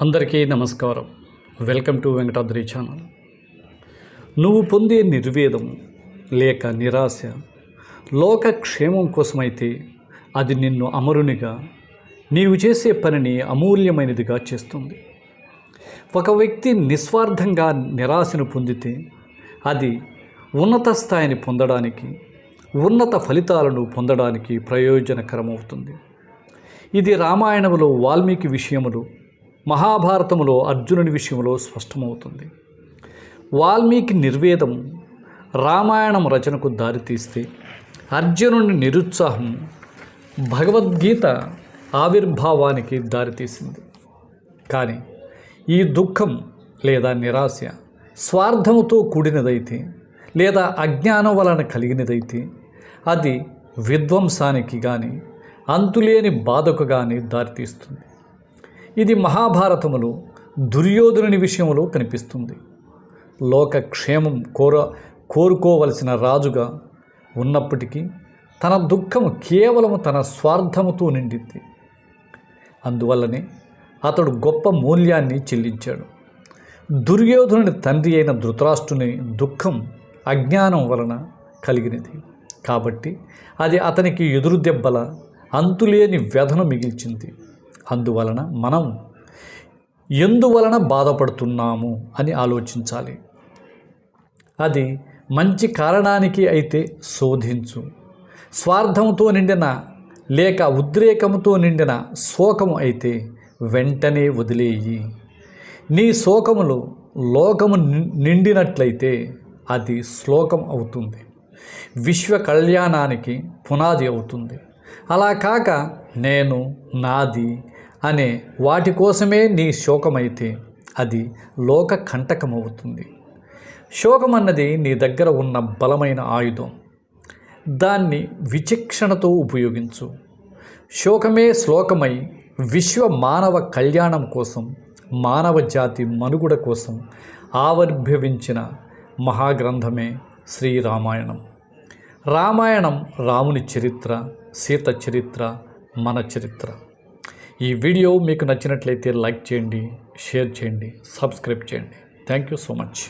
అందరికీ నమస్కారం. Welcome to Venkatadri channel. నువ్వు పొందే నిర్వేదం లేక నిరాశ లోక క్షేమం కోసమైతే అది నిన్ను అమరునిగా నీవు చేసే పనిని అమూల్యమైనదిగా చేస్తుంది. ఒక వ్యక్తి నిస్వార్థంగా నిరాశను పొందితే అది ఉన్నత స్థాయిని పొందడానికి ఉన్నత ఫలితాలను పొందడానికి ప్రయోజనకరమవుతుంది. ఇది రామాయణములో వాల్మీకి విషయములు మహాభారతములో అర్జునుని విషయంలో స్పష్టమవుతుంది. వాల్మీకి నిర్వేదం రామాయణం రచనకు దారితీస్తే అర్జునుని నిరుత్సాహం భగవద్గీత ఆవిర్భావానికి దారితీసింది కానీ ఈ దుఃఖం లేదా నిరాశ స్వార్థముతో కూడినదైతే లేదా అజ్ఞానం వలన కలిగినదైతే అది విధ్వంసానికి కానీ అంతులేని బాధకు కానీ దారితీస్తుంది ఇది మహాభారతములో దుర్యోధనుని విషయంలో కనిపిస్తుంది. లోక క్షేమం కోర కోరుకోవలసిన రాజుగా ఉన్నప్పటికీ తన దుఃఖము కేవలము తన స్వార్థముతో నిండింది. అందువల్లనే అతడు గొప్ప మూల్యాన్ని చెల్లించాడు. దుర్యోధనుని తండ్రి అయిన ధృతరాష్ట్రుని దుఃఖం అజ్ఞానం వలన కలిగినది. కాబట్టి అది అతనికి ఎదురు దెబ్బల అంతులేని వ్యధను మిగిల్చింది. అందువలన మనం ఎందువలన బాధపడుతున్నాము అని ఆలోచించాలి. అది మంచి కారణానికి అయితే శోధించు. స్వార్థంతో నిండిన లేక ఉద్రేకంతో నిండిన శోకము అయితే వెంటనే వదిలేయి. నీ శోకములో లోకము ని- నిండినట్లయితే అది శ్లోకం అవుతుంది. విశ్వ కళ్యాణానికి పునాది అవుతుంది. అలా కాక నేను నాది అనే వాటి కోసమే నీ శోకమైతే అది లోక కంటకమవుతుంది. శోకం అన్నది నీ దగ్గర ఉన్న బలమైన ఆయుధం. దాన్ని విచక్షణతో ఉపయోగించు. శోకమే శ్లోకమై విశ్వ మానవ కళ్యాణం కోసం మానవ జాతి మనుగుడ కోసం ఆవిర్భవించిన మహాగ్రంథమే శ్రీరామాయణం. రామాయణం రాముని చరిత్ర సీత చరిత్ర మన చరిత్ర. ఈ వీడియో మీకు నచ్చినట్లయితే లైక్ చేయండి షేర్ చేయండి సబ్స్క్రైబ్ చేయండి. Thank you so much